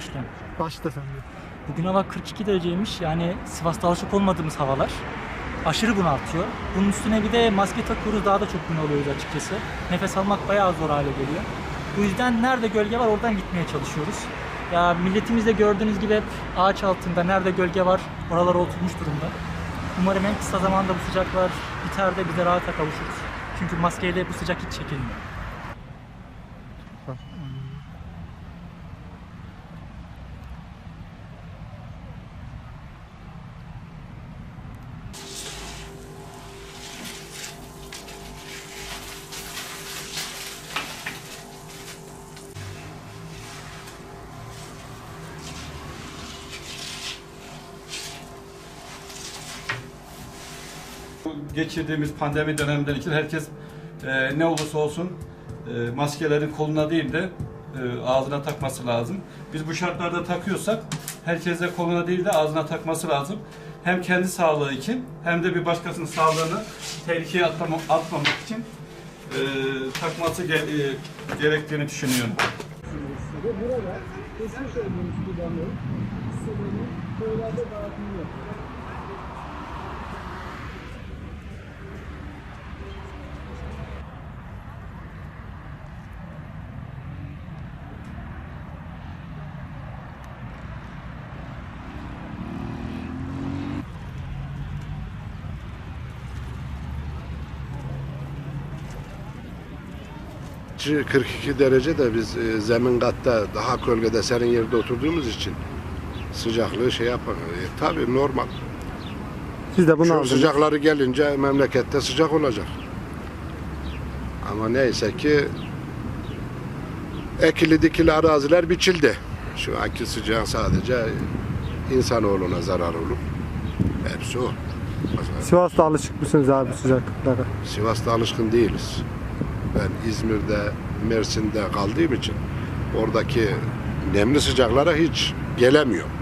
başkan. Başta efendim. Bugün hava 42 dereceymiş. Yani Sivas'ta alışık olmadığımız havalar. Aşırı bunaltıyor. Bunun üstüne bir de maske takıyoruz daha da çok bunalıyoruz açıkçası. Nefes almak bayağı zor hale geliyor. Bu yüzden nerede gölge var oradan gitmeye çalışıyoruz. Ya milletimiz de gördüğünüz gibi hep ağaç altında nerede gölge var oralara oturmuş durumda. Umarım en kısa zamanda bu sıcaklar biter de biz de rahata kavuşuruz. Çünkü maskeyle bu sıcak hiç çekilmiyor. Geçirdiğimiz pandemi döneminden için herkes e, ne olursa olsun e, maskelerin koluna değil de e, ağzına takması lazım. Biz bu şartlarda takıyorsak herkes de koluna değil de ağzına takması lazım. Hem kendi sağlığı için hem de bir başkasının sağlığını tehlikeye atlama, atmamak için e, takması ge- e, gerektiğini düşünüyorum. Ve burada geçmiş olduğumuz kullanıyorum. Hisselerini köylerde dağıtımı 42 derece de biz e, zemin katta daha gölgede serin yerde oturduğumuz için sıcaklığı şey yapar. E, tabii normal. Siz de bunu Şu aldınız. sıcakları gelince memlekette sıcak olacak. Ama neyse ki ekili dikili araziler biçildi. Şu anki sıcağın sadece insanoğluna zarar olur. Hepsi o. Sivas'ta alışık mısınız abi sıcaklıklara? Sivas'ta alışkın değiliz. Ben İzmir'de, Mersin'de kaldığım için oradaki nemli sıcaklara hiç gelemiyorum.